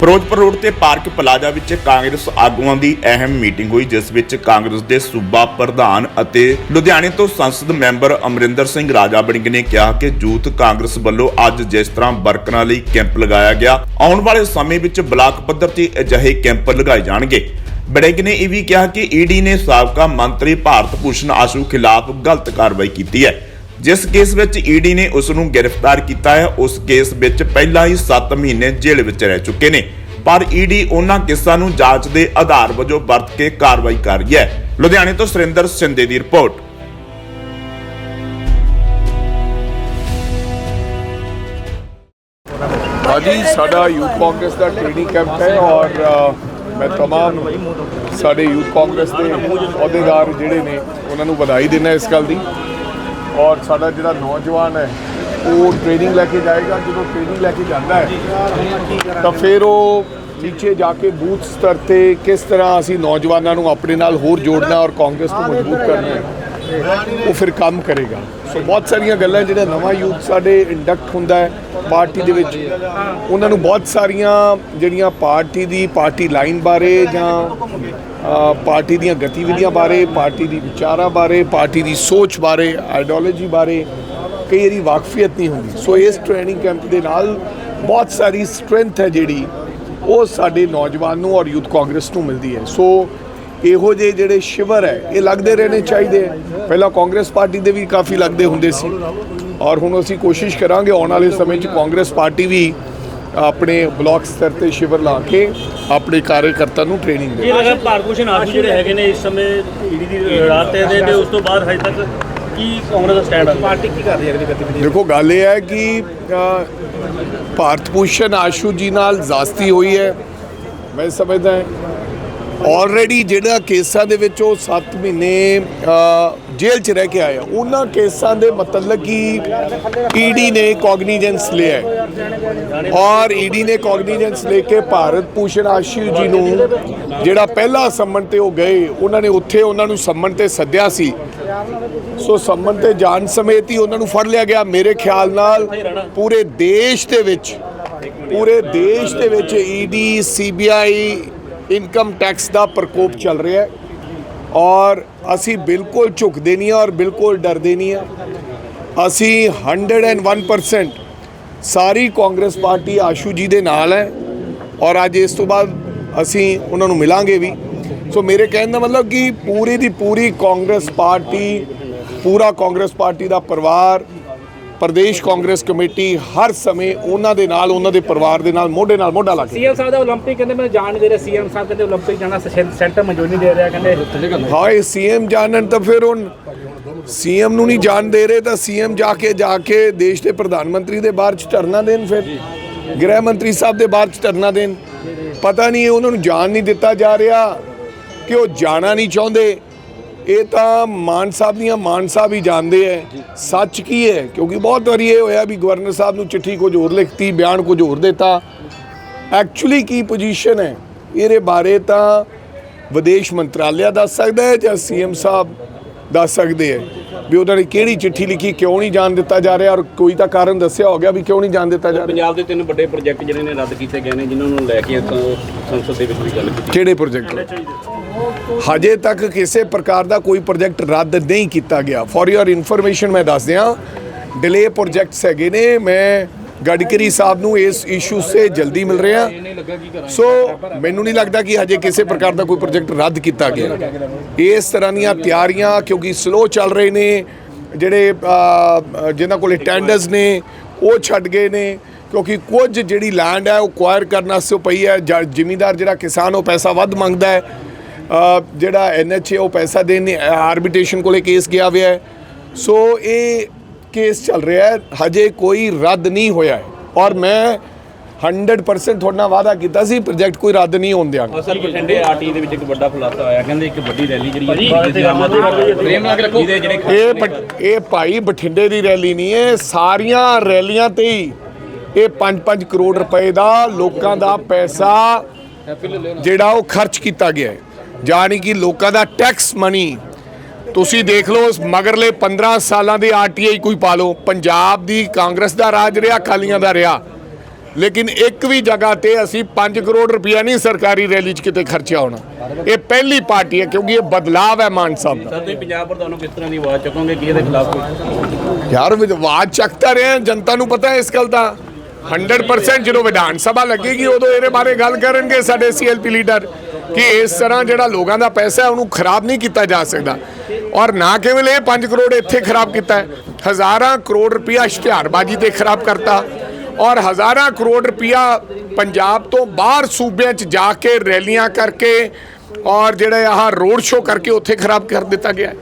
Firozpur road ਤੇ park plaza ਵਿੱਚ ਕਾਂਗਰਸ ਆਗੂਆਂ ਦੀ ਅਹਿਮ ਮੀਟਿੰਗ ਹੋਈ, ਜਿਸ ਵਿੱਚ ਕਾਂਗਰਸ ਦੇ ਸੂਬਾ ਪ੍ਰਧਾਨ ਅਤੇ ਲੁਧਿਆਣੇ ਤੋਂ ਸੰਸਦ ਮੈਂਬਰ ਅਮਰਿੰਦਰ ਸਿੰਘ ਰਾਜਾ ਬੜਿੰਗ ਨੇ ਕਿਹਾ ਕਿ ਯੂਥ ਕਾਂਗਰਸ ਵੱਲੋਂ ਅੱਜ ਜਿਸ ਤਰ੍ਹਾਂ ਵਰਕਰਾਂ ਲਈ ਕੈਂਪ ਲਗਾਇਆ ਗਿਆ, ਆਉਣ ਵਾਲੇ ਸਮੇਂ ਵਿੱਚ ਬਲਾਕ ਪੱਧਰ ਤੇ ਅਜਿਹੇ ਕੈਂਪ ਲਗਾਏ ਜਾਣਗੇ। ਬੜਿੰਗ ਨੇ ਇਹ ਵੀ ਕਿਹਾ ਕਿ ਈਡੀ ਨੇ ਸਾਬਕਾ ਮੰਤਰੀ ਭਾਰਤ ਭੂਸ਼ਣ ਆਸ਼ੂ ਖਿਲਾਫ ਗਲਤ ਕਾਰਵਾਈ ਕੀਤੀ ਹੈ। ਜਿਸ ਕੇਸ ਵਿੱਚ ਈਡੀ ਨੇ ਉਸ ਨੂੰ ਗ੍ਰਿਫਤਾਰ ਕੀਤਾ ਹੈ ਉਸ ਕੇਸ ਵਿੱਚ ਪਹਿਲਾਂ ਹੀ 7 ਮਹੀਨੇ ਜੇਲ੍ਹ ਵਿੱਚ ਰਹਿ ਚੁੱਕੇ ਨੇ ਪਰ ਈਡੀ ਉਹਨਾਂ ਕੇਸਾਂ ਨੂੰ ਜਾਂਚ ਦੇ ਆਧਾਰ ਵਜੋਂ ਵਰਤ ਕੇ ਕਾਰਵਾਈ ਕਰ ਰਹੀ ਹੈ ਲੁਧਿਆਣੇ ਤੋਂ ਸੁਰਿੰਦਰ ਸਿੰਦੇ ਦੀ ਰਿਪੋਰਟ ਹਾਂਜੀ ਸਾਡਾ ਯੂਥ ਕਾਂਗਰਸ ਦਾ ਟ੍ਰੇਨਿੰਗ ਕੈਂਪ ਹੈ ਔਰ ਅ, ਮੈਂ तमाम ਸਾਡੇ ਯੂਥ ਕਾਂਗਰਸ ਦੇ ਅਹੁਦੇਦਾਰ ਜਿਹੜੇ ਨੇ ਉਹਨਾਂ ਨੂੰ ਵਧਾਈ ਦਿੰਦਾ ਇਸ ਗੱਲ ਦੀ ਔਰ ਸਾਡਾ ਜਿਹੜਾ ਨੌਜਵਾਨ ਹੈ, ਉਹ ਟ੍ਰੇਨਿੰਗ ਲੈ ਕੇ ਜਾਏਗਾ। ਜਦੋਂ ਟ੍ਰੇਨਿੰਗ ਲੈ ਕੇ ਜਾਂਦਾ ਹੈ, ਤਾਂ ਫਿਰ ਉਹ ਨੀਚੇ ਜਾ ਕੇ ਬੂਥ ਸਤਰ ਤੇ ਕਿਸ ਤਰ੍ਹਾਂ ਅਸੀਂ ਨੌਜਵਾਨਾਂ ਨੂੰ ਆਪਣੇ ਨਾਲ ਹੋਰ ਜੋੜਨਾ ਔਰ ਕਾਂਗਰਸ ਨੂੰ ਮਜ਼ਬੂਤ ਕਰਨਾ ਹੈ। ਉਹ ਫਿਰ ਕੰਮ ਕਰੇਗਾ। ਸੋ ਬਹੁਤ ਸਾਰੀਆਂ ਗੱਲਾਂ ਜਿਹੜਾ ਨਵਾਂ ਯੂਥ ਸਾਡੇ ਇੰਡਕਟ ਹੁੰਦਾ ਹੈ ਪਾਰਟੀ ਦੇ ਵਿੱਚ। ਉਹਨਾਂ ਨੂੰ ਬਹੁਤ ਸਾਰੀਆਂ ਜਿਹੜੀਆਂ ਪਾਰਟੀ ਦੀ ਪਾਰਟੀ ਲਾਈਨ ਬਾਰੇ ਜਾਂ ਪਾਰਟੀ ਦੀਆਂ ਗਤੀਵਿਧੀਆਂ ਬਾਰੇ, ਪਾਰਟੀ ਦੀ ਵਿਚਾਰਾਂ ਬਾਰੇ, ਪਾਰਟੀ ਦੀ ਸੋਚ ਬਾਰੇ ਆਈਡੀਓਲੋਜੀ ਬਾਰੇ ਕਈ ਵਾਰੀ ਵਾਕਫੀਅਤ ਨਹੀਂ ਹੁੰਦੀ। ਸੋ ਇਸ ਟ੍ਰੇਨਿੰਗ ਕੈਂਪ ਦੇ ਨਾਲ ਬਹੁਤ ਸਾਰੀ ਸਟਰੈਂਥ ਹੈ ਜਿਹੜੀ, ਉਹ ਸਾਡੇ ਨੌਜਵਾਨ ਨੂੰ ਔਰ ਯੂਥ ਕਾਂਗਰਸ ਨੂੰ ਮਿਲਦੀ ਹੈ। ਸੋ ਇਹੋ ਜਿਹੇ ਜਿਹੜੇ ਸ਼ਿਵਰ ਹੈ ਇਹ ਲੱਗਦੇ ਰਹਿਣੇ ਚਾਹੀਦੇ ਹੈ। ਪਹਿਲਾਂ ਕਾਂਗਰਸ ਪਾਰਟੀ ਦੇ ਵੀ ਕਾਫੀ ਲੱਗਦੇ ਹੁੰਦੇ ਸੀ। ਔਰ ਹੁਣ ਅਸੀਂ ਕੋਸ਼ਿਸ਼ ਕਰਾਂਗੇ ਆਉਣ ਵਾਲੇ ਸਮੇਂ 'ਚ ਕਾਂਗਰਸ ਪਾਰਟੀ ਵੀ ਆਪਣੇ ਬਲਾਕ ਸਤਰ ਤੇ ਸ਼ਿਵਰ ਲਾ ਕੇ ਆਪਣੇ ਕਾਰਜਕਰਤਾ ਨੂੰ ਟ੍ਰੇਨਿੰਗ ਦੇ ਇਹ ਲਗਾ ਭਾਰਗੂਸ਼ਨ ਆਸ਼ੂ ਜਿਹੜੇ ਹੈਗੇ ਨੇ ਇਸ ਸਮੇਂ ਈਡੀ ਦੀ ਰਾਤ ਤੇ ਦੇ ਤੇ ਉਸ ਤੋਂ ਬਾਅਦ ਹਜੇ ਤੱਕ ਕੀ ਕਾਂਗਰਸ ਦਾ ਸਟੈਂਡ ਹੈ ਪਾਰਟੀ ਕੀ ਕਰ ਰਹੀ ਹੈ ਅਗਲੀ ਗਤੀਵਿਧੀ? ਦੇਖੋ ਗੱਲ ਇਹ ਹੈ ਕਿ ਅ, ਭਾਰਤ ਭੂਸ਼ਣ ਆਸ਼ੂ ਜੀ ਨਾਲ ਜ਼ਾਸਤੀ ਹੋਈ ਹੈ। ਮੈਂ ਸਮਝਦਾ ਆਲਰੇਡੀ ਜਿਹੜਾ ਕੇਸਾਂ ਦੇ ਵਿੱਚ ਉਹ 7 ਮਹੀਨੇ ਜੇਲ੍ਹ 'ਚ ਰਹਿ ਕੇ ਆਇਆ ਉਹਨਾਂ ਕੇਸਾਂ ਦੇ ਮਤਲਬ ਕਿ ਈਡੀ ਨੇ ਕੌਗਨੀਜੈਂਸ ਲਿਆ ਹੈ। ਔਰ ਈਡੀ ਨੇ ਕੌਗਨੀਜੈਂਸ ਲੈ ਕੇ ਭਾਰਤ ਭੂਸ਼ਣ ਆਸ਼ੂ ਜੀ ਨੂੰ ਜਿਹੜਾ ਪਹਿਲਾ ਸੰਮਨ ਤੇ ਉਹ ਗਏ, ਉਹਨਾਂ ਨੇ ਉੱਥੇ ਉਹਨਾਂ ਨੂੰ ਸੰਮਨ ਤੇ ਸੱਦਿਆ ਸੀ। ਸੋ ਸੰਮਨ ਤੇ ਜਾਣ ਸਮੇਤ ਹੀ ਉਹਨਾਂ ਨੂੰ ਫੜ ਲਿਆ ਗਿਆ। ਮੇਰੇ ਖਿਆਲ ਨਾਲ ਪੂਰੇ ਦੇਸ਼ ਦੇ ਵਿੱਚ, ਪੂਰੇ ਦੇਸ਼ ਦੇ ਵਿੱਚ ਈਡੀ ਸੀਬੀਆਈ ਇਨਕਮ ਟੈਕਸ ਦਾ ਪ੍ਰਕੋਪ ਚੱਲ ਰਿਹਾ ਹੈ ਔਰ ਅਸੀਂ ਬਿਲਕੁਲ ਝੁਕਦੇ ਨਹੀਂ ਹਾਂ ਔਰ ਬਿਲਕੁਲ ਡਰਦੇ ਨਹੀਂ ਹਾਂ। ਅਸੀਂ 101% ਸਾਰੀ ਕਾਂਗਰਸ ਪਾਰਟੀ ਆਸ਼ੂ ਜੀ ਦੇ ਨਾਲ ਹੈ ਔਰ ਅੱਜ ਇਸ ਤੋਂ ਬਾਅਦ ਅਸੀਂ ਉਹਨਾਂ ਨੂੰ ਮਿਲਾਂਗੇ ਵੀ। ਸੋ ਮੇਰੇ ਕਹਿਣ ਦਾ ਮਤਲਬ ਕਿ ਪੂਰੀ ਦੀ ਪੂਰੀ ਕਾਂਗਰਸ ਪਾਰਟੀ, ਪੂਰਾ ਕਾਂਗਰਸ ਪਾਰਟੀ ਦਾ ਪਰਿਵਾਰ ਪ੍ਰਦੇਸ਼ ਕਾਂਗਰਸ ਕਮੇਟੀ ਹਰ ਸਮੇਂ ਉਹਨਾਂ ਦੇ ਨਾਲ ਉਹਨਾਂ ਦੇ ਪਰਿਵਾਰ ਦੇ ਨਾਲ ਮੋਢੇ ਨਾਲ ਮੋਢਾ ਲਾ ਕੇ ਸੀਐਮ ਸਾਹਿਬ ਦਾ 올림픽 ਕਹਿੰਦੇ ਮੈਂ ਜਾਣ ਨਹੀਂ ਦੇ ਰਿਹਾ ਸੀਐਮ ਸਾਹਿਬ ਕਹਿੰਦੇ 올림픽 ਜਾਣਾ ਸੈਂ- ਸੈਂਟਰ ਮਨਜ਼ੂਰੀ ਨਹੀਂ ਦੇ ਰਿਹਾ ਕਹਿੰਦੇ ਹਾਏ ਸੀਐਮ ਜਾਣਨ ਤਾਂ ਫਿਰ ਹੁਣ ਸੀਐਮ ਨੂੰ ਨਹੀਂ ਜਾਣ ਦੇ ਰਹੇ ਤਾਂ ਸੀਐਮ ਜਾ ਕੇ ਜਾ ਕੇ ਦੇਸ਼ ਦੇ ਪ੍ਰਧਾਨ ਮੰਤਰੀ ਦੇ ਬਾਹਰ ਚ ਧਰਨਾ ਦੇਣ ਫਿਰ ਗ੍ਰਹਿ ਮੰਤਰੀ ਸਾਹਿਬ ਦੇ ਬਾਹਰ ਚ ਧਰਨਾ ਦੇਣ ਪਤਾ ਨਹੀਂ ਉਹਨਾਂ ਨੂੰ ਜਾਣ ਨਹੀਂ ਦਿੱਤਾ ਜਾ ਰਿਹਾ ਕਿ ਉਹ ਜਾਣਾ ਨਹੀਂ ਚਾਹੁੰਦੇ ਇਹ ਤਾਂ ਮਾਨ ਸਾਹਿਬ ਦੀਆਂ ਮਾਨ ਸਾਹਿਬ ਹੀ ਜਾਣਦੇ ਐ। ਸੱਚ ਕੀ ਹੈ ਕਿਉਂਕਿ ਬਹੁਤ ਵਾਰੀ ਇਹ ਹੋਇਆ ਵੀ ਗਵਰਨਰ ਸਾਹਿਬ ਨੂੰ ਚਿੱਠੀ ਕੁਝ ਹੋਰ ਲਿਖਤੀ ਬਿਆਨ ਕੁਝ ਹੋਰ ਦਿੱਤਾ। ਐਕਚੁਅਲੀ ਕੀ ਪੋਜੀਸ਼ਨ ਹੈ ਇਹਦੇ ਬਾਰੇ ਤਾਂ ਵਿਦੇਸ਼ ਮੰਤਰਾਲਿਆ ਦੱਸ ਸਕਦਾ ਹੈ ਜਾਂ ਸੀਐਮ ਸਾਹਿਬ ਦੱਸ ਸਕਦੇ ਹੈ ਵੀ ਉਹਨਾਂ ਨੇ ਕਿਹੜੀ ਚਿੱਠੀ ਲਿਖੀ ਕਿਉਂ ਨਹੀਂ ਜਾਣ ਦਿੱਤਾ ਜਾ ਰਿਹਾ ਔਰ ਕੋਈ ਤਾਂ ਕਾਰਨ ਦੱਸਿਆ ਹੋ ਗਿਆ ਵੀ ਕਿਉਂ ਨਹੀਂ ਜਾਣ ਦਿੱਤਾ ਜਾ ਰਿਹਾ। ਪੰਜਾਬ ਦੇ ਤਿੰਨ ਵੱਡੇ ਪ੍ਰੋਜੈਕਟ ਜਿਹੜੇ ਨੇ ਰੱਦ ਕੀਤੇ ਗਏ ਨੇ ਜਿਨ੍ਹਾਂ ਨੂੰ ਲੈ ਕੇ ਆਪਾਂ ਸੰਸਦ ਦੇ ਵਿੱਚ ਵੀ ਗੱਲ ਕੀਤੀ। ਕਿਹੜੇ ਪ੍ਰੋਜੈਕਟ ਹਜੇ ਤੱਕ ਕਿਸੇ ਪ੍ਰਕਾਰ ਦਾ ਕੋਈ ਪ੍ਰੋਜੈਕਟ ਰੱਦ ਨਹੀਂ ਕੀਤਾ ਗਿਆ। ਫॉर ਯੋਰ ਇਨਫੋਰਮੇਸ਼ਨ ਮੈਂ ਦੱਸ ਦਿਆਂ ਡਿਲੇ ਪ੍ਰੋਜੈਕਟਸ ਹੈਗੇ ਨੇ ਮੈਂ ਗਡਕਰੀ ਸਾਹਿਬ ਨੂੰ ਇਸ ਇਸ਼ੂ ਸੇ ਜਲਦੀ ਮਿਲ ਰਿਹਾ। ਸੋ ਮੈਨੂੰ ਨਹੀਂ ਲੱਗਦਾ ਕਿ ਹਜੇ ਕਿਸੇ ਪ੍ਰਕਾਰ ਦਾ ਕੋਈ ਪ੍ਰੋਜੈਕਟ ਰੱਦ ਕੀਤਾ ਗਿਆ। ਇਸ ਤਰ੍ਹਾਂ ਦੀਆਂ ਤਿਆਰੀਆਂ ਕਿਉਂਕਿ ਸਲੋ ਚੱਲ ਰਹੇ ਨੇ ਜਿਹੜੇ ਅ, ਜਿਨ੍ਹਾਂ ਕੋਲੇ ਟੈਂਡਰਸ ਨੇ ਉਹ ਛੱਡ ਗਏ ਨੇ। ਕਿਉਂਕਿ ਕੁਝ ਜਿਹੜੀ ਲੈਂਡ ਹੈ ਉਹ ਕੁਆਇਰ ਕਰਨ ਵਾਸਤੇ ਉਹ ਪਈ ਹੈ। ਜ਼ਿਮੀਦਾਰ ਜਿਹੜਾ ਕਿਸਾਨ ਉਹ ਪੈਸਾ ਵੱਧ ਮੰਗਦਾ ਹੈ। ਅ, ਜਿਹੜਾ ਐਨਐਚਏ ਉਹ ਪੈਸਾ ਦੇਣ ਆਰਬਿਟ੍ਰੇਸ਼ਨ ਕੋਲੇ ਕੇਸ ਗਿਆ ਹੋਇਆ ਹੈ। ਸੋ ਇਹ ਕੇਸ ਚੱਲ ਰਿਹਾ ਹੈ ਹਜੇ ਕੋਈ ਰੱਦ ਨਹੀਂ ਹੋਇਆ ਹੈ। ਔਰ ਮੈਂ 100% ਤੁਹਾਡੇ ਵਾਅਦਾ ਕੀਤਾ ਸੀ ਪ੍ਰੋਜੈਕਟ ਕੋਈ ਰੱਦ ਨਹੀਂ ਹੋਣ ਦਿਆਂਗਾ। ਅਸਲ ਬਠਿੰਡੇ ਆਰਟੀ ਦੇ ਵਿੱਚ ਇੱਕ ਵੱਡਾ ਖੁਲਾਸਾ ਹੋਇਆ ਕਹਿੰਦੇ ਇੱਕ ਵੱਡੀ ਰੈਲੀ ਜਿਹੜੀ ਹੈ ਇਹ ਇਹ ਭਾਈ ਬਠਿੰਡੇ ਦੀ ਰੈਲੀ ਨਹੀਂ ਹੈ ਸਾਰੀਆਂ ਰੈਲੀਆਂ ਤੇ ਹੀ ਇਹ 5-5 ਕਰੋੜ ਰੁਪਏ ਦਾ ਲੋਕਾਂ ਦਾ ਪੈਸਾ ਜਿਹੜਾ ਉਹ ਖਰਚ ਕੀਤਾ ਗਿਆ ਹੈ। ਯਾਨੀ ਕਿ ਲੋਕਾਂ ਦਾ ਟੈਕਸ ਮਨੀ ਤੁਸੀਂ ਦੇਖ ਲਓ ਮਗਰਲੇ 15 ਸਾਲਾਂ ਦੇ ਆਰਟੀਆਈ ਕੋਈ ਪਾ ਲਓ ਪੰਜਾਬ ਦੀ ਕਾਂਗਰਸ ਦਾ ਰਾਜ ਰਿਹਾ ਅਕਾਲੀਆਂ ਦਾ ਰਿਹਾ। ਲੇਕਿਨ ਇੱਕ ਵੀ ਜਗ੍ਹਾ ਤੇ ਅਸੀਂ 5 ਕਰੋੜ ਰੁਪਇਆ ਨਹੀਂ ਸਰਕਾਰੀ ਰੈਲੀ 'ਚ ਕਿਤੇ ਖਰਚਿਆ ਹੋਣਾ। ਇਹ ਪਹਿਲੀ ਪਾਰਟੀ ਹੈ ਕਿਉਂਕਿ ਇਹ ਬਦਲਾਵ ਹੈ ਮਾਨ ਸਾਹਿਬ ਦਾ। ਸਰ ਤੁਸੀਂ ਪੰਜਾਬ ਪ੍ਰਧਾਨ ਨੂੰ ਕਿਸ ਤਰ੍ਹਾਂ ਦੀ ਆਵਾਜ਼ ਚੁੱਕੋਗੇ? ਕਿ ਇਹਦੇ ਖਿਲਾਫ ਯਾਰ ਵਿਵਾਦ ਚੱਕਦਾ ਰਹੇ ਜਨਤਾ ਨੂੰ ਪਤਾ ਹੈ ਇਸ ਗੱਲ ਦਾ। 100% ਜਦੋਂ ਵਿਧਾਨ ਸਭਾ ਲੱਗੇਗੀ, ਉਦੋਂ ਇਹਦੇ ਬਾਰੇ ਗੱਲ ਕਰਨਗੇ ਸਾਡੇ ਸੀਐਲਪੀ ਲੀਡਰ ਕਿ ਇਸ ਤਰ੍ਹਾਂ ਜਿਹੜਾ ਲੋਕਾਂ ਦਾ ਪੈਸਾ ਹੈ, ਉਹਨੂੰ ਖਰਾਬ ਨਹੀਂ ਕੀਤਾ ਜਾ ਸਕਦਾ। ਔਰ ਨਾ ਕੇਵਲ ਇਹ 5 ਕਰੋੜ ਇੱਥੇ ਖਰਾਬ ਕੀਤਾ ਹਜ਼ਾਰਾਂ ਕਰੋੜ ਰੁਪਇਆ ਇਸ਼ਤਿਹਾਰਬਾਜ਼ੀ ਤੇ ਖਰਾਬ ਕਰਤਾ। ਔਰ ਹਜ਼ਾਰਾਂ ਕਰੋੜ ਰੁਪਇਆ ਪੰਜਾਬ ਤੋਂ ਬਾਹਰ ਸੂਬਿਆਂ 'ਚ ਜਾ ਕੇ ਰੈਲੀਆਂ ਕਰਕੇ ਔਰ ਜਿਹੜੇ ਆਹ ਰੋਡ ਸ਼ੋਅ ਕਰਕੇ ਉੱਥੇ ਖਰਾਬ ਕਰ ਦਿੱਤਾ ਗਿਆ ਹੈ।